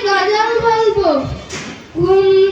গজল বলব? ঘুম